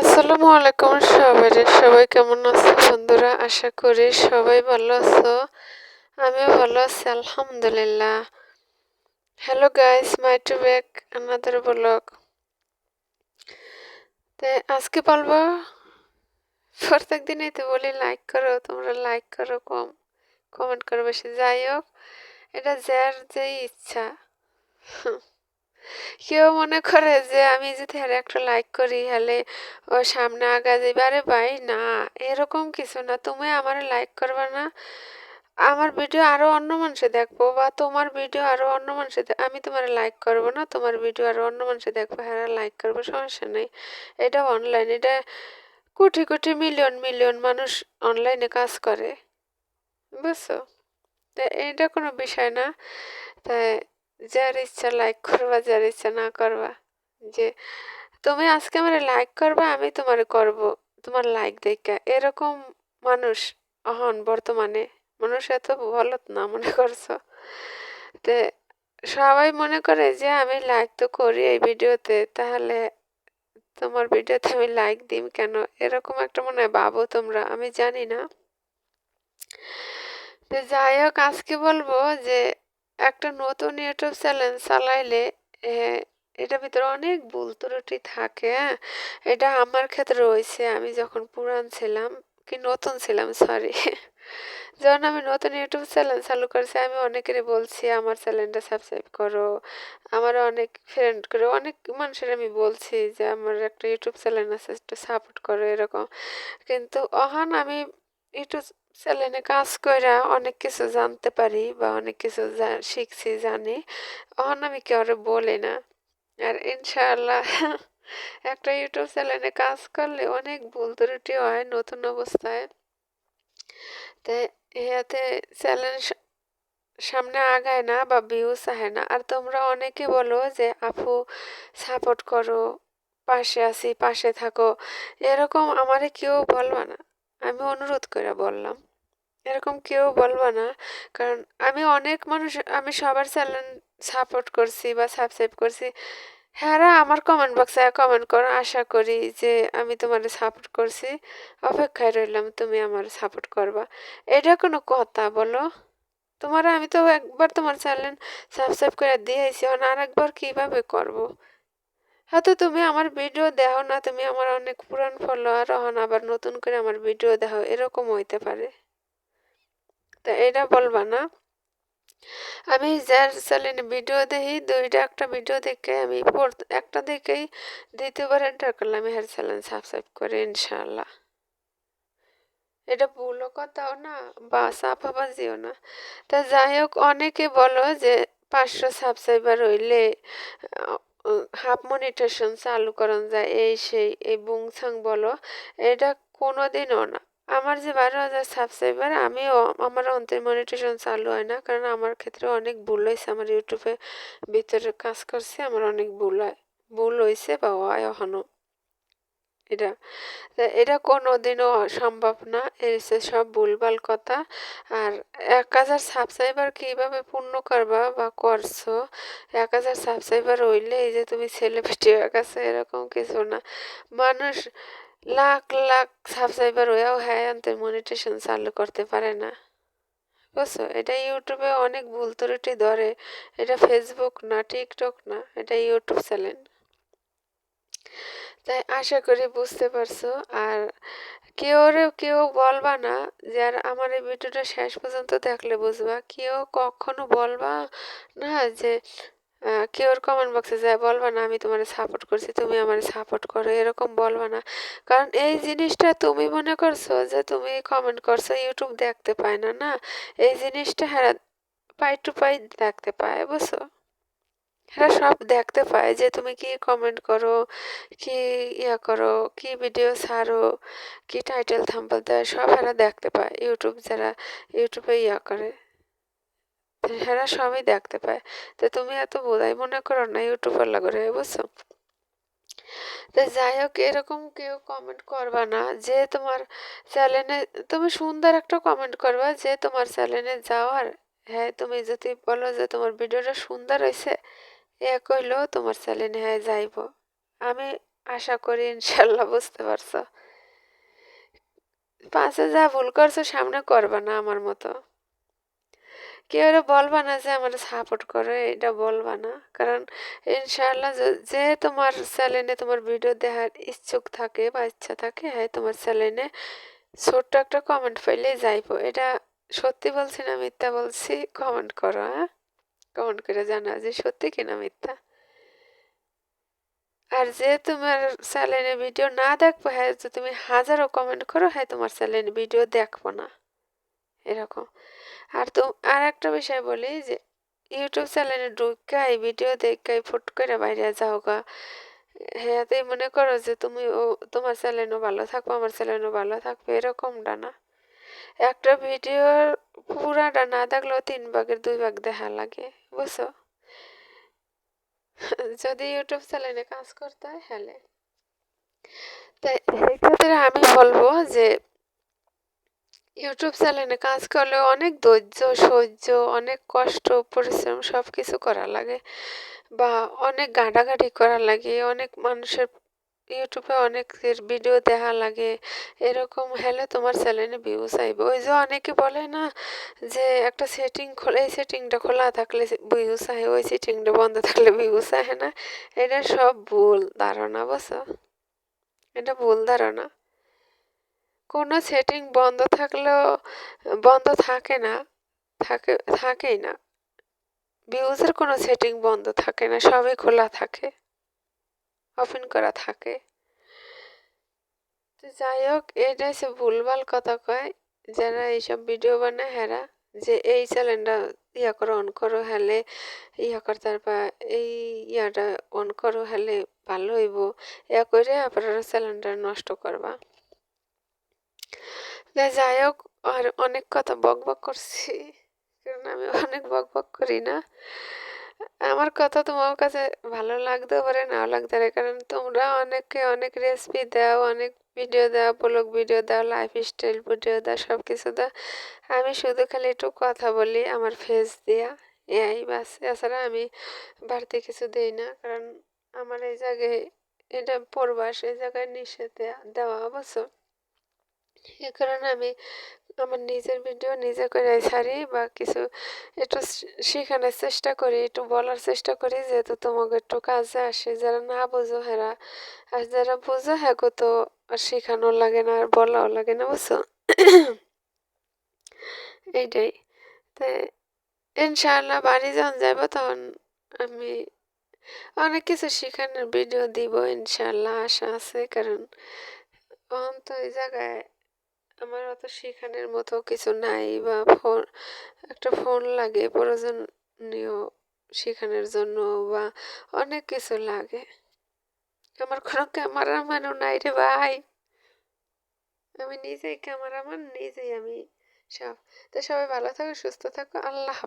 আসসালামু আলাইকুম সবাই সবাই কেমন আছো বন্ধুরা? আশা করি সবাই ভালো আছো। আমি ভালো আছি, আলহামদুলিল্লাহ। Hello guys my to back another vlog তে আজকে বলব, প্রত্যেক দিনই তো বলি লাইক করো, তোমরা লাইক করো, কম কমেন্ট করো বেশি। যাই হোক, এটা যার যেই ইচ্ছা। কেউ মনে করে যে আমি যদি আর একটা লাইক করি হলে ও সামনে আগা যাবে আরে ভাই, না, এরকম কিছু না। তুমি আমার লাইক করবে না। আমার ভিডিও আরও অন্য মানুষে দেখব বা তোমার ভিডিও আরও অন্য মানুষে আমি তোমার লাইক করব না, তোমার ভিডিও আরও অন্য মানুষে দেখব। হ্যাঁ লাইক করব, সমস্যা নেই। এটা অনলাইন এটা কোটি কোটি মিলিয়ন মিলিয়ন মানুষ অনলাইনে কাজ করে। বুঝছ? এটা কোনো বিষয় না। তাই যার ইচ্ছা লাইক করবা, যার ইচ্ছা না করবা। যে তুমি আজকে আমার লাইক করবা, আমি তোমার করব, তোমার লাইক দেখা। এরকম মানুষ অহন বর্তমানে। মানুষ এত বলত না মনে করছ? তে সবাই মনে করে যে আমি লাইক তো করি এই ভিডিওতে, তাহলে তোমার ভিডিওতে আমি লাইক দিম কেন? এরকম একটা মনে হয় ভাবো তোমরা, আমি জানি না। তো যাই হোক, আজকে বলব যে একটা নতুন ইউটিউব চ্যানেল চালাইলে এটার ভিতরে অনেক ভুল ত্রুটি থাকে হ্যাঁ? এটা আমার ক্ষেত্রে রয়েছে। আমি যখন পুরান ছিলাম, কি নতুন ছিলাম সরি যখন আমি নতুন ইউটিউব চ্যানেল চালু করেছি, আমি অনেকেরই বলছি, আমার চ্যানেলটা সাবস্ক্রাইব করো। আমার অনেক ফ্রেন্ড করে, অনেক মানুষের আমি বলছি যে, আমার একটা ইউটিউব চ্যানেল আছে, একটু সাপোর্ট করো, এরকম। কিন্তু অহান আমি ইউটিউব চ্যানেলে কাজ করে অনেক কিছু জানতে পারি বা অনেক কিছু শিখছি, জানি। অহন আমি কেউ বলি না। আর ইনশাআল্লাহ একটা ইউটিউব চ্যানেলে কাজ করলে অনেক ভুল ত্রুটি হয় নতুন অবস্থায়। তাই ইয়াতে চ্যানেল সামনে আগায় না বা ভিউজ আহে না। আর তোমরা অনেকে বলো যে, আপু সাপোর্ট করো, পাশে আছি, পাশে থাকো। এরকম আমারে কেউ বলবা না। আমি অনুরোধ করে বললাম। এরকম কেউ বলব না, কারণ আমি অনেক মানুষ, আমি সবার চ্যানেল সাপোর্ট করছি বা সাবস্ক্রাইব করছি। হ্যাঁ আমার কমেন্ট বক্সে কমেন্ট করো। আশা করি যে আমি তোমার সাপোর্ট করছি। অপেক্ষায় রইলাম, তুমি আমার সাপোর্ট করবা। এটা কোনো কথা, বলো। তোমার, আমি তো একবার তোমার চ্যানেল সাবস্ক্রাইব করে দিয়েছি আর একবার কীভাবে করব। হয়তো তুমি আমার ভিডিও দেখো না, তুমি আমার অনেক পুরান ফলোয়ার হন আবার নতুন করে আমার ভিডিও দেখো, এরকম হইতে পারে। তা এটা বলবা না? আমি যার চ্যানেলে ভিডিও দেখি, দুইটা একটা ভিডিও দেখে আমি একটা দেখেই দ্বিতীয়বার এন্টার করলাম আমি হেয়ার চ্যানেল সাবস্ক্রাইব করে ইনশাল্লাহ এটা ভুলও কথাও না, বা চাপাবাজিও না। তা যাই হোক, অনেকে বলো যে পাঁচশো সাবস্ক্রাইবার হইলে হাফ মনিটেশন চালু করান যায়, এই সেই, এই বুংসাং বলো, এটা কোনো দিনও না। আমার যে বারো হাজার সাবস্ক্রাইবার আমিও, আমার অন্তর মনিটেশন চালু হয় না, কারণ আমার ক্ষেত্রে অনেক ভুল হয়েছে। আমার ইউটিউবে ভিতরে কাজ করছে, আমার অনেক ভুল হয়, ভুল হয়েছে বা হয় এখনও এটা। এটা কোনো দিনও সম্ভব না। এর সব ভুলভাল কথা। আর এক হাজার সাবস্ক্রাইবার কীভাবে পূর্ণ করবা বা করছ? এক হাজার সাবস্ক্রাইবার হইলে এই যে তুমি সেলিব্রিটি হয়ে গেছে, এরকম কিছু না। মানুষ লাখ লাখ সাবস্ক্রাইবার হয়েও হ্যাঁ আনতে মনিটেশন চালু করতে পারে না। বুঝছ? এটা ইউটিউবে অনেক ভুল ত্রুটি ধরে। এটা ফেসবুক না টিকটক না, এটা ইউটিউব চ্যানেল তাই আশা করি বুঝতে পারছ। আর কেউ কেউ বলবা না যে আর আমার এই ভিডিওটা শেষ পর্যন্ত দেখলে বুঝবা। কেউ কখনো বলবা না যে কেউ কমেন্ট বক্সে যায় বলবা না, আমি তোমার সাপোর্ট করছি, তুমি আমার সাপোর্ট করো, এরকম বলবা না। কারণ এই জিনিসটা তুমি মনে করছ যে তুমি কমেন্ট করছ ইউটিউব দেখতে পায় না না? এই জিনিসটা হ্যাঁ পাই টু পাই দেখতে পায়, বুঝছ? এরা সব দেখতে পায় যে তুমি কি কমেন্ট করো, কি ইয়া করো, কি ভিডিও ছাড়ো, কি টাইটেল থাম্পল দেয়, সব এরা দেখতে পায়। ইউটিউব যারা ইউটিউবে ইয়া করে, এরা সবই দেখতে পায়। তো তুমি এত বোধাই মনে করো না ইউটিউবার লাগরে, বুঝছ? তো যাই হোক, এরকম কেউ কমেন্ট করবা না যে তোমার চ্যানেলে তুমি সুন্দর একটা কমেন্ট করবা যে তোমার চ্যানেলে যাওয়ার হ্যাঁ তুমি যদি বলো যে তোমার ভিডিওটা সুন্দর হয়েছে এ কইলেও তোমার চ্যানেলে হ্যাঁ যাইব। আমি আশা করি ইনশাল্লাহ বুঝতে পারছ। পাশে যা ভুল করছ সামনে করবা না আমার মতো। কেউ বলবা না যে আমার সাপোর্ট করে, এটা বলবা না। কারণ ইনশাল্লাহ যে তোমার চ্যানেলে তোমার ভিডিও দেখার ইচ্ছুক থাকে বা ইচ্ছা থাকে হ্যাঁ তোমার চ্যানেলে ছোট্ট একটা কমেন্ট পাইলে যাইবো। এটা সত্যি বলছি না মিথ্যা বলছি? কমেন্ট করো হ্যাঁ? কমেন্ট করে জানা যে সত্যি কিনা মিথ্যা। আর যে তোমার চ্যানেলে ভিডিও না দেখব হ্যাঁ যে তুমি হাজারো কমেন্ট করো হ্যাঁ তোমার চ্যানেলে ভিডিও দেখব না। এরকম। আর তো, আর একটা বিষয় বলি যে, ইউটিউব চ্যানেলে ঢুকাই, ভিডিও দেখাই, ফুট করে বাইরে যাও গা। হ্যাঁ মনে করো যে তুমি ও, তোমার চ্যানেলও ভালো থাকব, আমার চ্যানেলও ভালো থাকবে, এরকমটা না। একটা ভিডিওর পুরাটা না দেখলেও তিন ভাগের দুই ভাগ দেখা লাগে, বুঝছ? যদি ইউটিউব চ্যানেলে কাজ করতে হয় হ্যালে তাই সেক্ষেত্রে আমি বলব যে, ইউটিউব চ্যানেলে কাজ করলে অনেক ধৈর্য, সহ্য, অনেক কষ্ট, পরিশ্রম সব কিছু করা লাগে বা অনেক ঘাটাঘাটি করা লাগে, অনেক মানুষের ইউটিউবে অনেকের ভিডিও দেখা লাগে। এরকম হলে তোমার চ্যানেলে ভিউজ আইবে। ওই যে অনেকে বলে না যে একটা সেটিং খোলে, এই সেটিংটা খোলা থাকলে ভিউজ আহে, ওই সেটিংটা বন্ধ থাকলে ভিউজ আহে না। এটা সব ভুল ধারণা, বুঝছ? এটা ভুল ধারণা। কোনো সেটিং বন্ধ থাকলেও, বন্ধ থাকে না, থাকে, থাকেই না। ভিউজের কোনো সেটিং বন্ধ থাকে না, সবই খোলা থাকে। ওপেন করা থাকে। তো যাই হোক এটা সে ভুলভাল কথা কয়, যারা এইসব ভিডিও বানায়, হেরা, যে এই চ্যানেলটা ইয়া করো অন করো, হেলে ইয়া করতে বা এই ইয়াটা অন করো, হেলে ভালো হইব। ইয়া করে আপনারা চ্যানেলটা নষ্ট করবা। যাই হোক আর অনেক কথা বক বক করছি, কারণ আমি অনেক বক বক করি না। আমার কথা তোমার কাছে ভালো লাগতেও পারে, নাও লাগতে পারে। কারণ তোমরা অনেকে অনেক রেসিপি দাও, অনেক ভিডিও দাও ব্লগ ভিডিও দাও লাইফ স্টাইল ভিডিও দাও সব কিছু দাও। আমি শুধু খালি একটু কথা বলি আমার ফেস দিয়া। এই বাস। এছাড়া আমি বাড়তি কিছু দিই না। কারণ আমার এই জায়গায় এটা পরবাস, এই জায়গায় নিষেধ দেওয়া অবশ্য। এ কারণে আমি আমার নিজের ভিডিও নিজে করে ছাড়ি বা কিছু একটু শেখানোর চেষ্টা করি, একটু বলার চেষ্টা করি যেহেতু তোমাকে একটু কাজে আসে। যারা না বোঝো হেরা, আর যারা বোঝো হ্যাঁ তো শেখানো লাগে না আর বলাও লাগে না, বুঝছ? এইটাই। তো ইনশাআল্লাহ বাড়ি যখন যাব তখন আমি অনেক কিছু শেখানোর ভিডিও দিব, ইনশাআল্লাহ আশা আছে। কারণ তো এই জায়গায় আমার অত শেখানোর মতো কিছু নাই বা ফোন, একটা ফোন লাগে, প্রয়োজনীয় শেখানোর জন্য বা অনেক কিছু লাগে। আমার কোনো ক্যামেরাম্যানও নাই রে ভাই। আমি নিজেই ক্যামেরাম্যান নিজেই আমি সব। তো সবাই ভালো থাকো, সুস্থ থাকো, আল্লাহ